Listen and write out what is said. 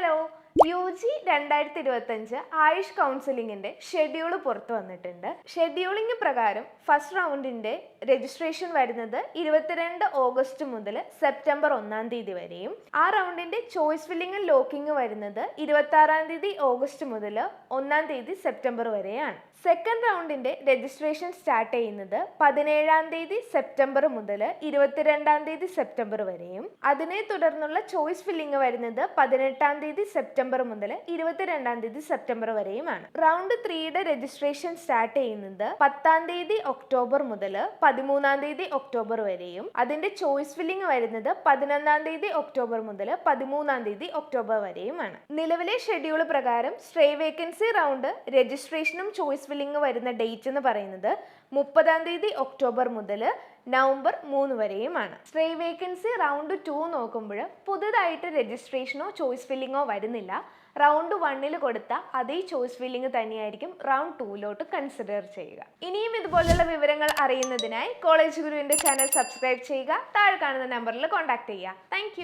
Hello U G രണ്ടായിരത്തി ഇരുപത്തഞ്ച് Ayush കൗൺസിലിംഗിന്റെ schedule പുറത്തു വന്നിട്ടുണ്ട്. ഷെഡ്യൂളിംഗ് പ്രകാരം ഫസ്റ്റ് റൗണ്ടിന്റെ രജിസ്ട്രേഷൻ വരുന്നത് ഇരുപത്തിരണ്ട് ഓഗസ്റ്റ് മുതൽ സെപ്റ്റംബർ ഒന്നാം തീയതി വരെയും ആ റൗണ്ടിന്റെ ചോയ്സ് ഫില്ലിംഗ് ലോക്കിംഗ് വരുന്നത് ഇരുപത്തി ആറാം തീയതി ഓഗസ്റ്റ് മുതൽ ഒന്നാം തീയതി സെപ്റ്റംബർ വരെയാണ്. സെക്കൻഡ് റൗണ്ടിന്റെ രജിസ്ട്രേഷൻ സ്റ്റാർട്ട് ചെയ്യുന്നത് പതിനേഴാം തീയതി സെപ്റ്റംബർ മുതൽ ഇരുപത്തിരണ്ടാം തീയതി സെപ്റ്റംബർ വരെയും അതിനെ തുടർന്നുള്ള ചോയ്സ് ഫില്ലിംഗ് വരുന്നത് പതിനെട്ടാം തീയതി സെപ്റ്റംബർ മുതൽ ഇരുപത്തിരണ്ടാം തീയതി സെപ്റ്റംബർ വരെയുമാണ്. റൗണ്ട് ത്രീയുടെ രജിസ്ട്രേഷൻ സ്റ്റാർട്ട് ചെയ്യുന്നത് പത്താം തീയതി ഒക്ടോബർ മുതൽ പതിമൂന്നാം തീയതി ഒക്ടോബർ വരെയും അതിന്റെ ചോയ്സ് ഫില്ലിംഗ് വരുന്നത് പതിനൊന്നാം തീയതി ഒക്ടോബർ മുതൽ പതിമൂന്നാം തീയതി ഒക്ടോബർ വരെയുമാണ്. നിലവിലെ ഷെഡ്യൂൾ പ്രകാരം സ്ട്രേ വേക്കൻസി റൗണ്ട് രജിസ്ട്രേഷനും ചോയ്സ് ഫില്ലിംഗ് വരുന്ന ഡേറ്റ് എന്ന് പറയുന്നത് മുപ്പതാം തീയതി ഒക്ടോബർ മുതൽ നവംബർ മൂന്ന് വരെയുമാണ്. സ്ട്രേ വേക്കൻസി റൗണ്ട് ടു നോക്കുമ്പോൾ പുതുതായിട്ട് രജിസ്ട്രേഷനോ ചോയ്സ് ഫില്ലിങ്ങോ വരുന്നില്ല. റൗണ്ട് വണ്ണിൽ കൊടുത്ത അതേ ചോയ്സ് ഫില്ലിംഗ് തന്നെയായിരിക്കും റൗണ്ട് ടൂവിലോട്ട് കൺസിഡർ ചെയ്യുക. ഇനിയും ഇതുപോലുള്ള വിവരങ്ങൾ അറിയുന്നതിനായി കോളേജ് ഗുരുവിന്റെ ചാനൽ സബ്സ്ക്രൈബ് ചെയ്യുക. താഴെ കാണുന്ന നമ്പറിൽ കോൺടാക്ട് ചെയ്യുക. താങ്ക്